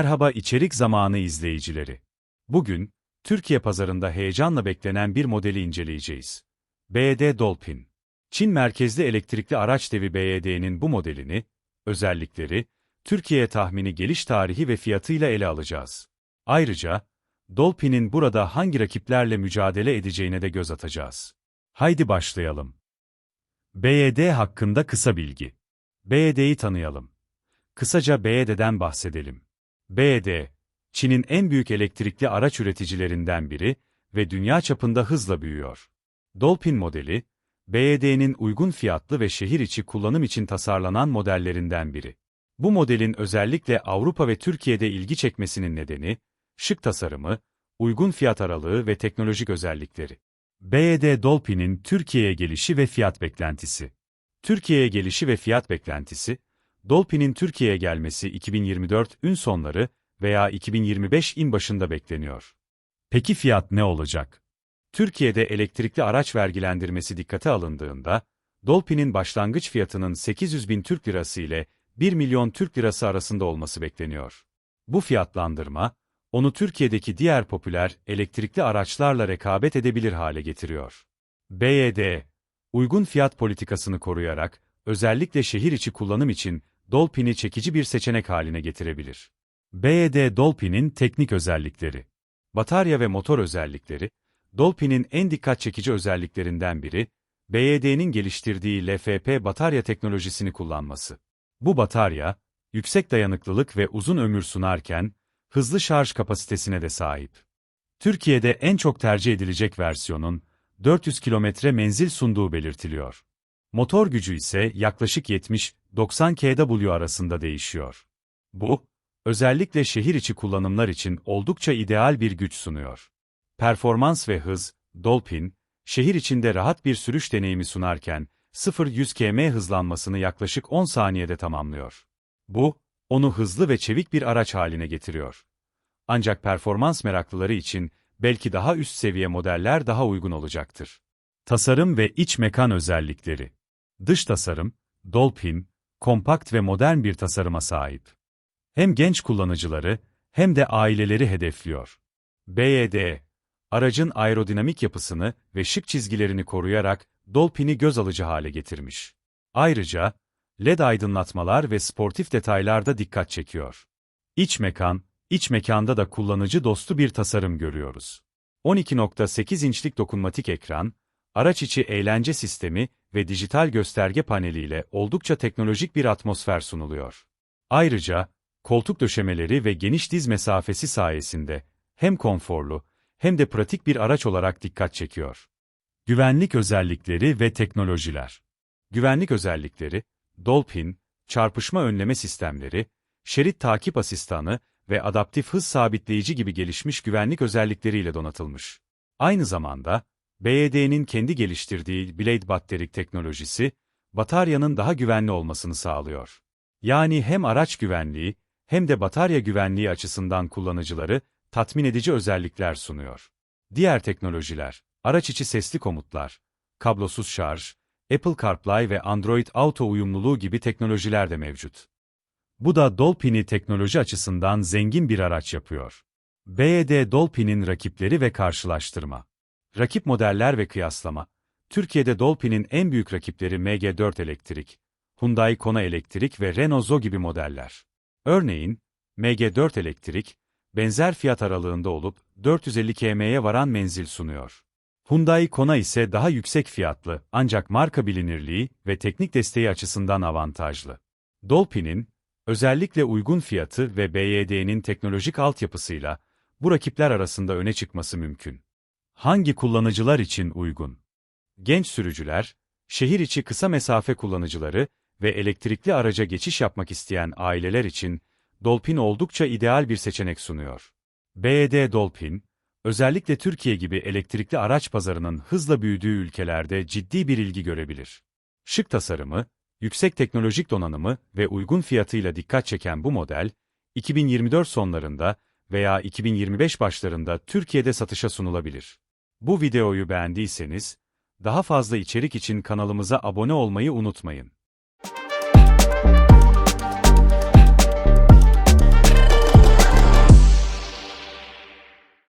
Merhaba içerik zamanı izleyicileri. Bugün, Türkiye pazarında heyecanla beklenen bir modeli inceleyeceğiz. BYD Dolphin. Çin merkezli elektrikli araç devi BYD'nin bu modelini, özellikleri, Türkiye'ye tahmini geliş tarihi ve fiyatıyla ele alacağız. Ayrıca, Dolphin'in burada hangi rakiplerle mücadele edeceğine de göz atacağız. Haydi başlayalım. BYD hakkında kısa bilgi. BYD'yi tanıyalım. Kısaca BYD'den bahsedelim. BYD, Çin'in en büyük elektrikli araç üreticilerinden biri ve dünya çapında hızla büyüyor. Dolphin modeli, BYD'nin uygun fiyatlı ve şehir içi kullanım için tasarlanan modellerinden biri. Bu modelin özellikle Avrupa ve Türkiye'de ilgi çekmesinin nedeni, şık tasarımı, uygun fiyat aralığı ve teknolojik özellikleri. BYD Dolphin'in Türkiye'ye gelişi ve fiyat beklentisi. Türkiye'ye gelişi ve fiyat beklentisi, Dolphin'in Türkiye'ye gelmesi 2024 ün sonları veya 2025 in başında bekleniyor. Peki fiyat ne olacak? Türkiye'de elektrikli araç vergilendirmesi dikkate alındığında, Dolphin'in başlangıç fiyatının 800 bin Türk Lirası ile 1 milyon Türk Lirası arasında olması bekleniyor. Bu fiyatlandırma, onu Türkiye'deki diğer popüler elektrikli araçlarla rekabet edebilir hale getiriyor. BYD, uygun fiyat politikasını koruyarak, özellikle şehir içi kullanım için Dolphin'i çekici bir seçenek haline getirebilir. BYD Dolphin'in teknik özellikleri Batarya ve motor özellikleri, Dolphin'in en dikkat çekici özelliklerinden biri, BYD'nin geliştirdiği LFP batarya teknolojisini kullanması. Bu batarya, yüksek dayanıklılık ve uzun ömür sunarken, hızlı şarj kapasitesine de sahip. Türkiye'de en çok tercih edilecek versiyonun, 400 kilometre menzil sunduğu belirtiliyor. Motor gücü ise yaklaşık 70-90 kW arasında değişiyor. Bu, özellikle şehir içi kullanımlar için oldukça ideal bir güç sunuyor. Performans ve hız, Dolphin, şehir içinde rahat bir sürüş deneyimi sunarken, 0-100 km hızlanmasını yaklaşık 10 saniyede tamamlıyor. Bu, onu hızlı ve çevik bir araç haline getiriyor. Ancak performans meraklıları için belki daha üst seviye modeller daha uygun olacaktır. Tasarım ve iç mekan özellikleri Dış tasarım, Dolphin, kompakt ve modern bir tasarıma sahip. Hem genç kullanıcıları, hem de aileleri hedefliyor. BYD, aracın aerodinamik yapısını ve şık çizgilerini koruyarak Dolphin'i göz alıcı hale getirmiş. Ayrıca, LED aydınlatmalar ve sportif detaylar da dikkat çekiyor. İç mekan, iç mekanda da kullanıcı dostu bir tasarım görüyoruz. 12.8 inçlik dokunmatik ekran, araç içi eğlence sistemi ve dijital gösterge paneliyle oldukça teknolojik bir atmosfer sunuluyor. Ayrıca, koltuk döşemeleri ve geniş diz mesafesi sayesinde hem konforlu hem de pratik bir araç olarak dikkat çekiyor. Güvenlik özellikleri ve teknolojiler. Güvenlik özellikleri, Dolphin, çarpışma önleme sistemleri, şerit takip asistanı ve adaptif hız sabitleyici gibi gelişmiş güvenlik özellikleriyle donatılmış. Aynı zamanda, BYD'nin kendi geliştirdiği Blade Batterik teknolojisi, bataryanın daha güvenli olmasını sağlıyor. Yani hem araç güvenliği, hem de batarya güvenliği açısından kullanıcıları tatmin edici özellikler sunuyor. Diğer teknolojiler, araç içi sesli komutlar, kablosuz şarj, Apple CarPlay ve Android Auto uyumluluğu gibi teknolojiler de mevcut. Bu da Dolphin'i teknoloji açısından zengin bir araç yapıyor. BYD Dolphin'in rakipleri ve karşılaştırma. Rakip modeller ve kıyaslama. Türkiye'de Dolphin'in en büyük rakipleri MG4 Elektrik, Hyundai Kona Elektrik ve Renault Zo gibi modeller. Örneğin, MG4 Elektrik, benzer fiyat aralığında olup 450 km'ye varan menzil sunuyor. Hyundai Kona ise daha yüksek fiyatlı ancak marka bilinirliği ve teknik desteği açısından avantajlı. Dolphin'in, özellikle uygun fiyatı ve BYD'nin teknolojik altyapısıyla bu rakipler arasında öne çıkması mümkün. Hangi kullanıcılar için uygun? Genç sürücüler, şehir içi kısa mesafe kullanıcıları ve elektrikli araca geçiş yapmak isteyen aileler için Dolphin oldukça ideal bir seçenek sunuyor. BYD Dolphin, özellikle Türkiye gibi elektrikli araç pazarının hızla büyüdüğü ülkelerde ciddi bir ilgi görebilir. Şık tasarımı, yüksek teknolojik donanımı ve uygun fiyatıyla dikkat çeken bu model, 2024 sonlarında veya 2025 başlarında Türkiye'de satışa sunulabilir. Bu videoyu beğendiyseniz, daha fazla içerik için kanalımıza abone olmayı unutmayın.